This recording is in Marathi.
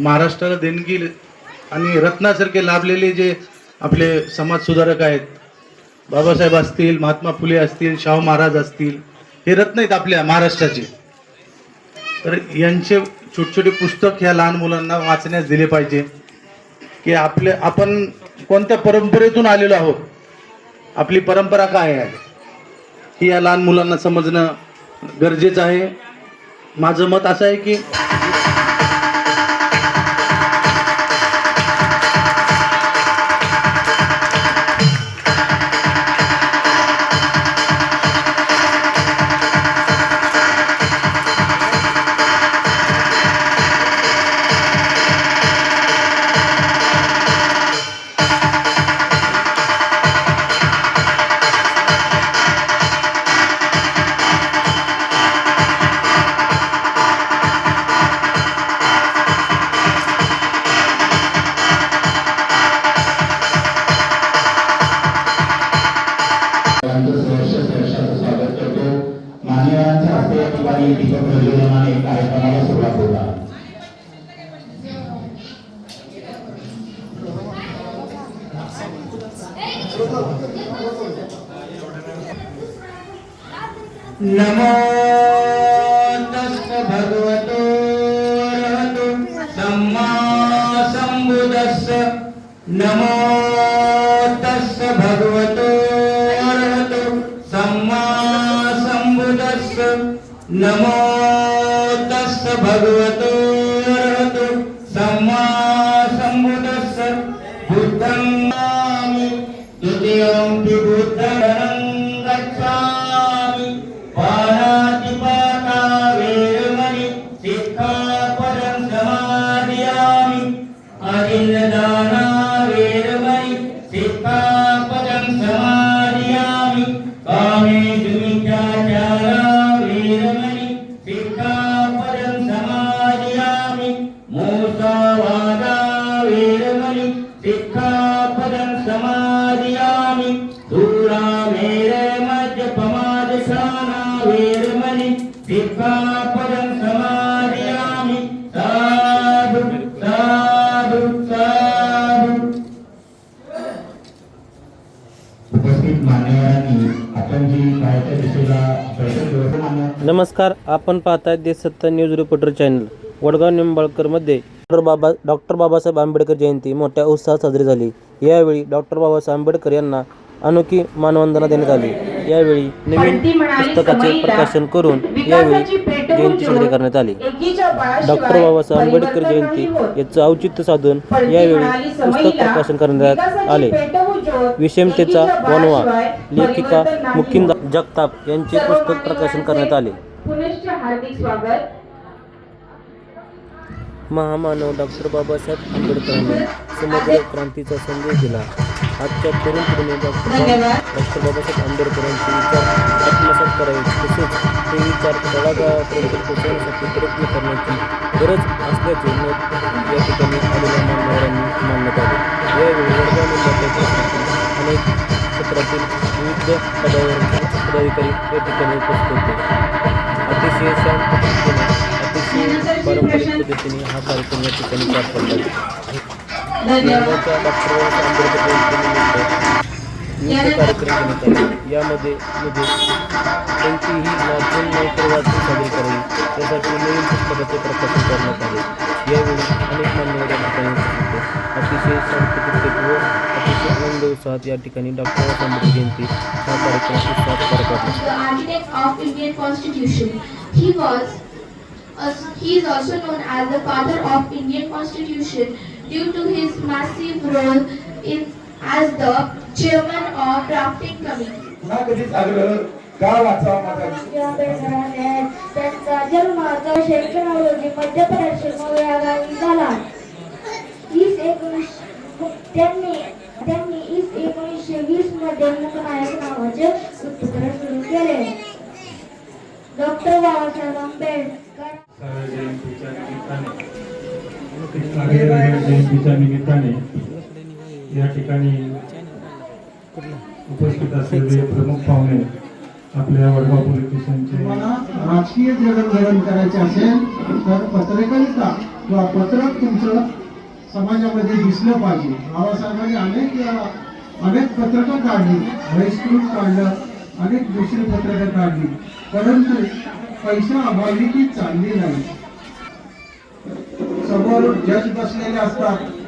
महाराष्ट्राला देणगी आणि रत्नासारखे लाभलेले जे आपले समाजसुधारक आहेत बाबासाहेब असतील महात्मा फुले असतील शाहू महाराज असतील हे रत्न आहेत आपल्या महाराष्ट्राचे. तर यांचे छोटे छोटे पुस्तक ह्या लहान मुलांना वाचण्यास दिले पाहिजे की आपले आपण कोणत्या परंपरेतून आलेलो आहोत आपली परंपरा काय आहे ही या लहान मुलांना समजणं गरजेचं आहे. माझं मत असं आहे की दीपक कार्यक्रमाला सुरुवात होता. नमो तस् भगवतो अरहतो सम्मा सम्बुद्धस्स नमो భగవతో అర్హతు సమ్మా సంబుధస్స బుద్ధం ద్వితీయం పి బుద్ధం గచ్చామి. పాణాతి పాతా వేరుమణి శిక్షా పరం సమాధియామి. అదిన్న దానా వేరుమణి శిక్షా मूसावादा वेरमणि सिक्खापदं वेरमणि सिक्खापदं साधु साधु साधु। उपस्थित मान्यवरांनी आपण जी बाहेरच्या दिशेला नमस्कार आपण पाहताय Deshsatta news reporter channel. Vadgaon निंबाळकरमध्ये doctor Baba doctor Babasaheb Ambedkar जयंती मोठ्या उत्साहात साजरी झाली. यावेळी डॉक्टर बाबासाहेब आंबेडकर यांना अनोखी मानवंदना देण्यात आली. यावेळी नवीन पुस्तकाचे प्रकाशन करून यावेळी जयंती साजरी करण्यात आली. डॉक्टर बाबासाहेब आंबेडकर जयंती याचं औचित्य साधून यावेळी पुस्तक प्रकाशन करण्यात आले. विषमतेचा वनवा लेखिका मुकिंद जगताप यांचे पुस्तक प्रकाशन करण्यात आले. हार्दिक स्वागत. महामानव डॉक्टर बाबासाहेब आंबेडकरांनी समग्र क्रांतीचा संदेश दिला. आजच्या तरुण पिढीने डॉक्टर डॉक्टर बाबासाहेब आंबेडकरांचे विचार आत्मसात करावे. तसेच ते विचार तळागाळापर्यंत पोहोचवण्यासाठी प्रयत्न करण्याची गरज असल्याचे मत या ठिकाणी आलेल्या मान्यवरांनी मांडण्यात आले. यावेळी वर्गाव जिल्ह्यातील अनेक क्षेत्रातील विविध पदावर पदाधिकारी या ठिकाणी उपस्थित होते. अतिशय शांत पारंपरिक पद्धतीने हा कार्यक्रम या ठिकाणी पार पडला. विविध कार्यक्रम घेण्यात आले. यामध्ये मध्ये कोणतीही वाचन नाही वाचन साजरी करावी यासाठी नवीन पुस्तकाचे प्रकाशन करण्यात आले. यावेळी अनेक मान्यवर या ठिकाणी अतिशय शांततेत व अतिशय आनंद उत्साहात या ठिकाणी डॉक्टर आंबेडकर जयंती हा कार्यक्रम उत्साहात पार पडला. He was as- he is also known as the father of Indian Constitution due to his massive role in as the chairman of drafting committee. पुन्हा कधीच आग्रह का वाचावा माझा विषय? आंबेडकरांनी त्यांचा जन्म चौशे एक्याण्णव रोजी मध्य प्रदेश या गावी झाला ईस एकोणीस त्यांनी त्यांनी ईस एकोणीसशे वीस मध्ये मुकनायक नावाचे उत्तरण सुरू केले डॉक्टर बाबासाहेब आंबेडकर जयंतीच्या निमित्ताने. जयंतीच्या निमित्ताने या ठिकाणी उपस्थित असलेले प्रमुख पाहुणे आपल्या वडगाव पोलीस स्टेशनचे राजकीय जडणघडण करायचे असेल तर पत्रकारिता किंवा पत्रक तुमचं समाजामध्ये दिसलं पाहिजे. बाबासाहेबांनी अनेक अनेक पत्रकं काढली बहिष्कृत काढलं अनेक दुसरी पत्रकं काढली. परंतु पैसा अभावी ती चांगली नाही. समोर जज बसलेले असतात.